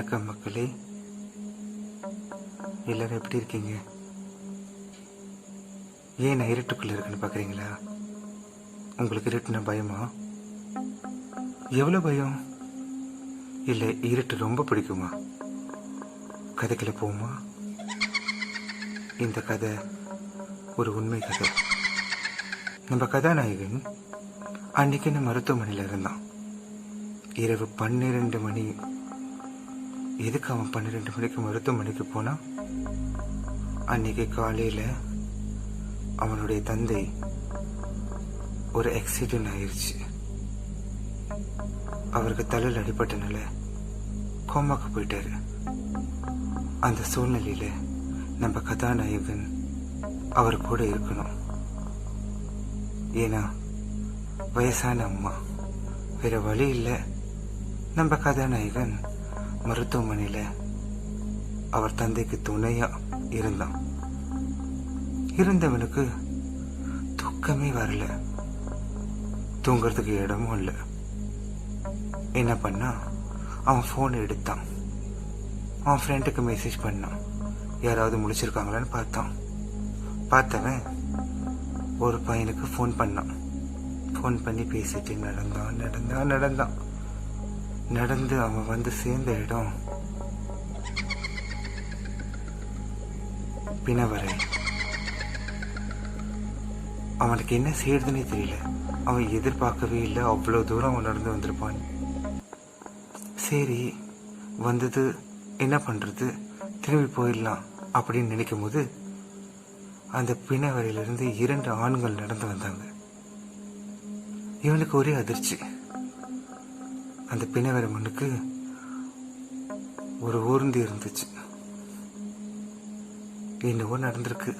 வணக்கம் மக்களே. எல்லாரும் எப்படி இருக்கீங்க? ஏன் நான் இருட்டுக்குள்ள இருக்குன்னு பார்க்குறீங்களா உங்களுக்கு இருட்டுன பயமா? எவ்வளோ பயம்? இல்லை இருட்டு ரொம்ப பிடிக்குமா? கதைக்குள்ள போமா இந்த கதை ஒரு உண்மை கதை. நம்ம கதாநாயகன் அன்னைக்கு நான் மருத்துவமனையில் இருந்தான். இரவு பன்னிரெண்டு மணி எதுக்கு அவன் பன்னிரெண்டு மணிக்கு மருத்துவமனைக்கு போனான் அன்னைக்கு காலையில் அவனுடைய தந்தை ஒரு ஆக்சிடென்ட் ஆயிடுச்சு அவருக்கு தலையில் அடிபட்டனால கோமாக்கு போயிட்டாரு. அந்த சூழ்நிலையில் நம்ம கதாநாயகன் அவர் கூட இருக்கணும். ஏன்னா வயசான அம்மா. வேற வழி இல்லை. நம்ம கதாநாயகன் மருத்துவமனையில் அவர் தந்தைக்கு துணையா இருந்தான். இருந்தவனுக்கு தூக்கமே வரல. தூங்குறதுக்கு இடமும் இல்லை. என்ன பண்ணா அவன் ஃபோன் எடுத்தான். அவன் ஃப்ரெண்டுக்கு மெசேஜ் பண்ணான். யாராவது முழிச்சிருக்காங்களான்னு பார்த்தான். பார்த்தவன் ஒரு பையனுக்கு ஃபோன் பண்ணான். ஃபோன் பண்ணி பேசிட்டு நடந்தான் நடந்தான் நடந்தான். நடந்து அவன் வந்து சேர்ந்த இடம். பிணவரை. அவனுக்கு என்ன செய்யறதுன்னே தெரியல. அவன் எதிர்பார்க்கவே இல்லை. அவ்வளோ தூரம் அவன் நடந்து வந்திருப்பான். சரி வந்தது என்ன பண்ணுறது திரும்பி போயிடலாம் அப்படின்னு நினைக்கும் போது அந்த பிணவரையிலிருந்து இரண்டு ஆண்கள் நடந்து வந்தாங்க. இவனுக்கு ஒரே அதிர்ச்சி. அந்த பிணவர மண்ணுக்கு ஒரு ஊர்ந்து இருந்துச்சு. என்னவோ நடந்திருக்கு.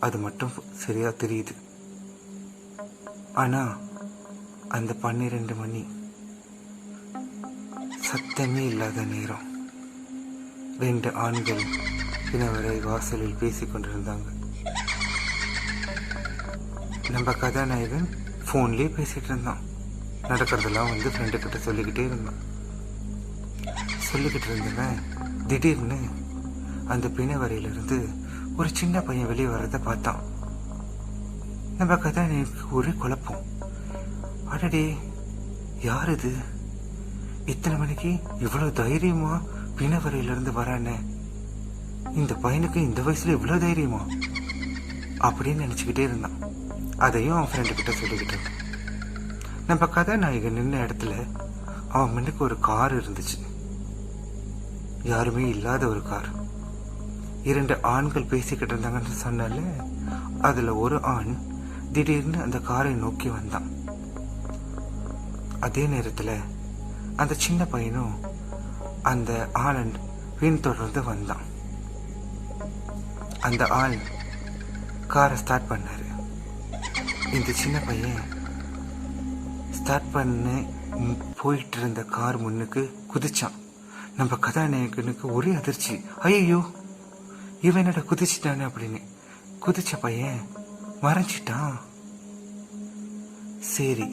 அது மட்டும் சரியா தெரியுது. ஆனா அந்த பன்னிரெண்டு மணி சத்தமே இல்லாத நேரம். ரெண்டு ஆண்கள் பிணவரை வாசலில் பேசிக்கொண்டிருந்தாங்க நம்ம கதாநாயகன் ஃபோன்லேயே பேசிட்டு இருந்தான். நடக்கிறதெல்லாம் வந்து ஃப்ரெண்டு கிட்ட சொல்லிக்கிட்டே இருந்தான் சொல்லிக்கிட்டு இருந்தவன் திடீர்னு அந்த பிணவரையிலிருந்து ஒரு சின்ன பையன் வெளியே வர்றதை பார்த்தான். நம்ம எனக்கு ஒரே குழப்பம். அடடே யார் இது? இத்தனை மணிக்கு இவ்வளோ தைரியமா பிணவரையிலிருந்து வரானே? இந்த பையனுக்கு இந்த வயசுல இவ்வளோ தைரியமா? அப்படின்னு நினச்சிக்கிட்டே இருந்தான். அதையும் அவன் ஃப்ரெண்டு கிட்ட சொல்லிக்கிட்டு இருந்தான். நம்ம கதாநாயகன் நின்ன இடத்துல அவன் முன்னுக்கு ஒரு கார் இருந்துச்சு. யாருமே இல்லாத ஒரு கார். இரண்டு ஆண்கள் பேசிக்கிட்டு இருந்தாங்கன்னு சொன்னால அதுல ஒரு ஆண் திடீர்னு அந்த காரை நோக்கி வந்தான். அதே நேரத்துல அந்த சின்ன பையனும் அந்த ஆளன் பின்தொடர்ந்து வந்தான். அந்த ஆள் காரை ஸ்டார்ட் பண்ணாரு. இந்த சின்ன பையன் ஸ்டார்ட் பண்ண போயிட்டு இருந்த கார் முன்னுக்கு குதிச்சான். நம்ம கதாநாயகனுக்கு ஒரே அதிர்ச்சி. ஐயோ இவன் என்னடா குதிச்சிட்டானே அப்படின்னு. குதிச்ச பையன் மறைஞ்சிட்டான். சரி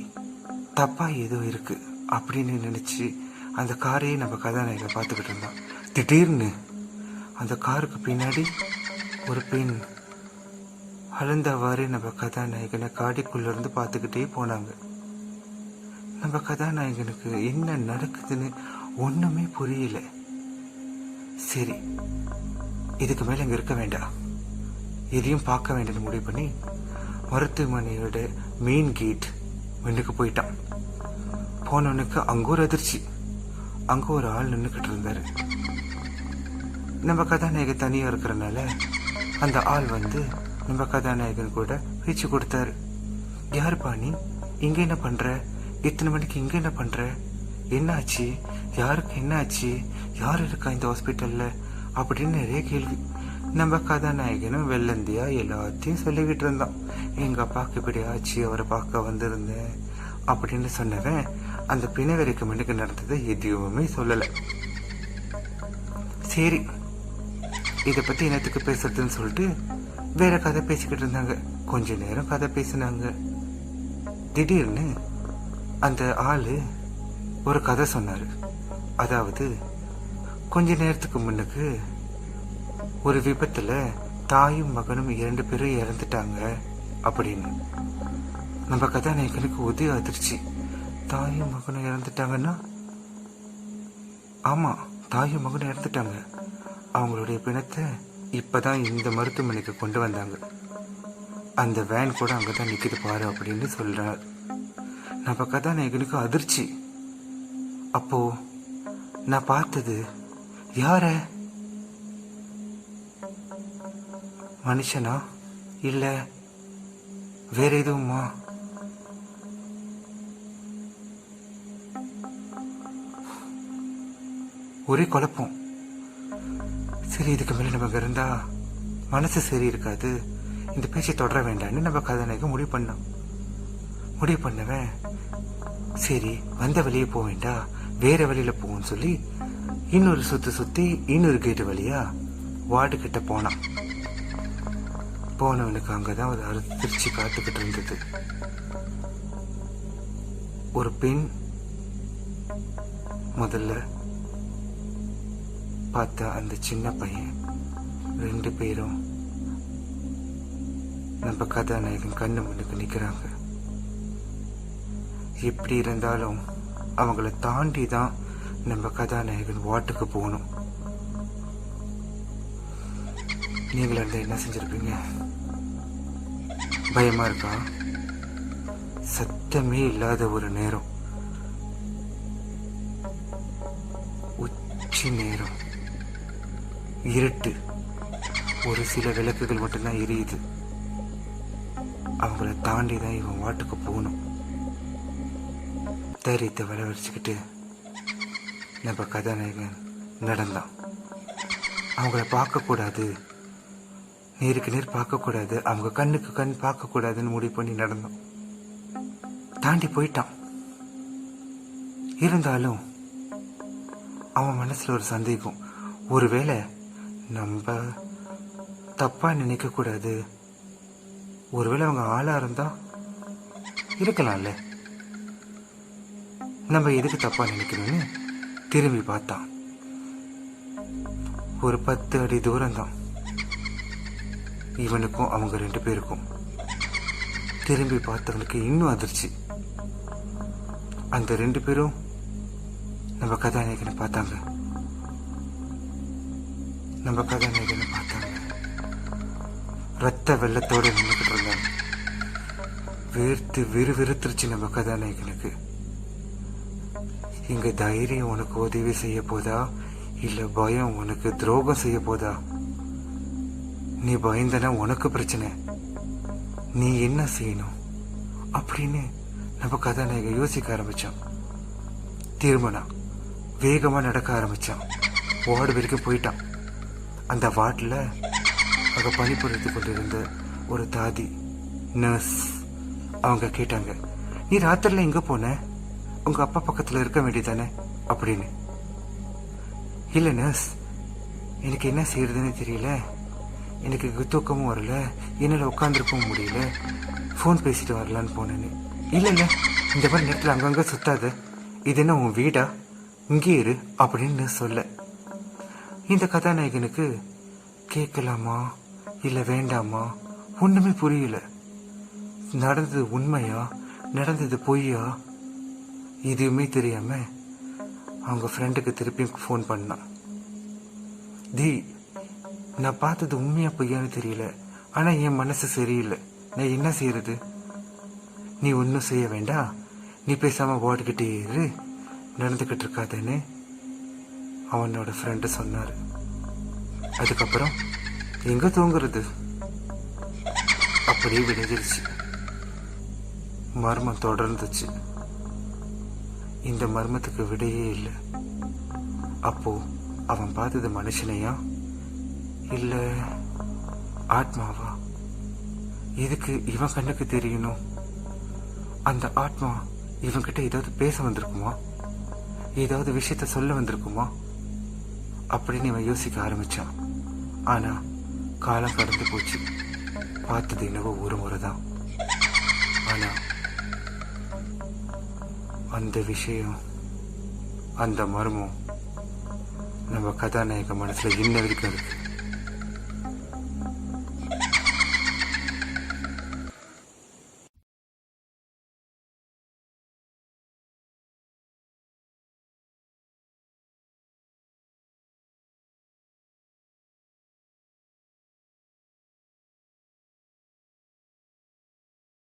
தப்பா ஏதோ இருக்கு அப்படின்னு நினைச்சு அந்த காரையே நம்ம கதாநாயகன் பார்த்துக்கிட்டு இருந்தான். திடீர்னு அந்த காருக்கு பின்னாடி ஒரு பெண் அழுந்தவாறு நம்ம கதாநாயகனை காடிக்குள்ளேருந்து பார்த்துக்கிட்டே போனாங்க. நம்ம கதாநாயகனுக்கு என்ன நடக்குதுன்னு ஒண்ணுமே புரியல. சரி இதுக்கு மேல இங்க இருக்க வேண்டாம். எதையும் பார்க்க வேண்டாம்னு முடிவு பண்ணி மருத்துவமனையோட மெயின் கேட் முன்னுக்கு போயிட்டான். போனவனுக்கு அங்க ஒரு அதிர்ச்சி. அங்க ஒரு ஆள் நின்றுக்கிட்டு இருந்தாரு. நம்ம கதாநாயகன் தனியா இருக்கிறனால அந்த ஆள் வந்து நம்ம கதாநாயகன் கூட பேச்சு கொடுத்தாரு. யார் நீ? இங்க என்ன பண்ற? இத்தனை மணிக்கு இங்கே என்ன பண்ணுற என்னாச்சு? யாருக்கு என்னாச்சு? யார் இருக்கா இந்த ஹாஸ்பிட்டலில் அப்படின்னு நிறைய கேள்வி. நம்ம கதாநாயகனும் வெள்ளந்தியா எல்லாத்தையும் சொல்லிக்கிட்டு இருந்தான். எங்கள் அப்பாவுக்கு இப்படி ஆச்சு அவரை பார்க்க வந்திருந்தேன் அப்படின்னு சொன்னவன் அந்த பிணவரைக்கு மணிக்கு நடந்ததை எதுவுமே சொல்லலை. சரி இதை பற்றி என்னத்துக்கு பேசுறதுன்னு சொல்லிட்டு வேற கதை பேசிக்கிட்டு இருந்தாங்க. கொஞ்ச நேரம் கதை பேசினாங்க. திடீர்னு அந்த ஆள் ஒரு கதை சொன்னார். அதாவது கொஞ்ச நேரத்துக்கு முன்னுக்கு ஒரு விபத்தில் தாயும் மகனும் இரண்டு பேரும் இறந்துட்டாங்க அப்படின்னு. நம்ம கதாநாயகனுக்கு உதவி அதிர்ச்சி தாயும் மகனும் இறந்துட்டாங்கன்னா? ஆமாம் தாயும் மகனும் இறந்துட்டாங்க. அவங்களுடைய பிணத்தை இப்போதான் இந்த மருத்துவமனைக்கு கொண்டு வந்தாங்க. அந்த வேன் கூட அங்கதான் நிற்கிது பாரு அப்படின்னு சொல்கிறார் நம்ம கதாநாயகனுக்கு அதிர்ச்சி. அப்போ நான் பார்த்தது யார? மனுஷனா? இல்ல வேற எதுவுமா? ஒரே குழப்பம். சரி இதுக்கு மேல நமக்கு இருந்தா மனசு சரி இருக்காது. இந்த பேச்சை தொடர வேண்டாம்னு நம்ம கதாநாயகன் முடிவு பண்ணோம் முடிவு பண்ணவன் சரி வந்த வழியே போக வேண்டாம் வேற வழியில போவோம்னு சொல்லி இன்னொரு சுத்து சுத்தி இன்னொரு கேட்டு வழியா வார்டு கிட்ட போனான். போனவனுக்கு அங்கதான் ஒரு அதிர்ச்சி காத்துக்கிட்டு இருந்தது. ஒரு பெண் முதல்ல பார்த்த அந்த சின்ன பையன் ரெண்டு பேரும் நம்ம கதாநாயகன் கண்ணு முன்னுக்கு நிக்கிறாங்க. எப்படி இருந்தாலும் அவங்கள தாண்டி தான் நம்ம கதாநாயகன் வாட்டுக்கு போகணும். நீங்களா இருந்தால் என்ன செஞ்சிருப்பீங்க? பயமா இருக்கா? சத்தமே இல்லாத ஒரு நேரம். உச்சி நேரம். இருட்டு. ஒரு சில விளக்குகள் மட்டும்தான் எரியுது. அவங்கள தாண்டி தான் இவன் வாட்டுக்கு போகணும். தைரியத்தை வரவழைச்சிக்கிட்டு நம்ம கதாநாயகன் நடந்தான். அவங்கள பார்க்கக்கூடாது நேருக்கு நேர் பார்க்கக்கூடாது அவங்க கண்ணுக்கு கண் பார்க்கக்கூடாதுன்னு முடிவு பண்ணி நடந்தோம் தாண்டி போயிட்டான். இருந்தாலும் அவன் மனசில் ஒரு சந்தேகம் ஒருவேளை நம்ம தப்பாக நினைக்கக்கூடாது ஒருவேளை அவங்க ஆளாக இருந்தால் இருக்கலாம்ல. நம்ம எதுக்கு தப்பா நினைக்கணும்னு திரும்பி பார்த்தான். ஒரு பத்து அடி தூரம் தான் இவனுக்கும் அவங்க ரெண்டு பேருக்கும் திரும்பி பார்த்தவனுக்கு இன்னும் அதிர்ச்சி. அந்த ரெண்டு பேரும் நம்ம கதாநாயகனை பார்த்தாங்க. நம்ம கதாநாயகனை பார்த்தாங்க. ரத்த வெள்ளத்தோட நின்றுக்கிட்டு இருந்தாங்க. வேர்த்து விறுவிறுத்துருச்சு நம்ம கதாநாயகனுக்கு. இங்க தைரியம் உனக்கு உதவி செய்ய போதா? இல்ல பயம் உனக்கு துரோகம் செய்ய போதா? நீ பயந்தனா உனக்கு பிரச்சனை. நீ என்ன செய்யணும்? அப்படின்னு நம்ம கதாநாயகன் யோசிக்க ஆரம்பிச்சான். திருமணம் வேகமா நடக்க ஆரம்பிச்சான். வார்டு வரைக்கும் போயிட்டான். அந்த வார்டில் அங்க பணிபுரித்து கொண்டிருந்த ஒரு தாதி நர்ஸ் அவங்க கேட்டாங்க நீ ராத்திரில எங்க போன? உங்க அப்பா பக்கத்துல இருக்க வேண்டியதானே அப்படின்னு. இல்ல நர்ஸ் எனக்கு என்ன செய்யறதுன்னு தெரியல. எனக்கு தூக்கமும் வரல. என்னால் உட்காந்துருக்கவும் முடியல. ஃபோன் பேசிட்டு வரலான்னு போனேன்னு இல்ல இல்ல. இந்த மாதிரி நேரத்தில் அங்கங்கே சுத்தாது. இது என்ன உன் வீடா? இங்கே இரு அப்படின்னு சொல்ல. இந்த கதாநாயகனுக்கு கேட்கலாமா? இல்லை வேண்டாமா? ஒன்றுமே புரியல. நடந்தது உண்மையா? நடந்தது பொய்யா? எதுவுமே தெரியாம அவங்க ஃப்ரெண்டுக்கு திருப்பி ஃபோன் பண்ணான் தி நான் பார்த்தது உண்மையா பொய்யான்னு தெரியல. ஆனா என் மனசு சரியில்லை. நான் என்ன செய்யறது நீ ஒன்றும் செய்ய வேண்டாம் நீ பேசாம ஓடிக்கிட்டே இரு. நடந்துக்கிட்டு இருக்காதேன்னு அவனோட ஃப்ரெண்டு சொன்னார். அதுக்கப்புறம் எங்க தூங்குறது? அப்படியே விளைஞ்சிருச்சு மர்மம் தொடர்ந்துச்சு. இந்த மர்மத்துக்கு விடையே இல்லை. அப்போ அவன் பார்த்தது மனுஷனையா? இல்லை ஆத்மாவா? எதுக்கு இவன் கண்ணுக்கு தெரியணும் அந்த ஆத்மா இவன்கிட்ட ஏதாவது பேச வந்திருக்குமா? ஏதாவது விஷயத்த சொல்ல வந்திருக்குமா? அப்படின்னு இவன் யோசிக்க ஆரம்பிச்சான். ஆனா காலம் கடந்து போச்சு. பார்த்தது என்னவோ ஒரு முறை தான் ஆனா அந்த விஷயம் அந்த மர்மம் நம்ம கதாநாயக மனசில் இன்ன வரைக்கும் இருக்குது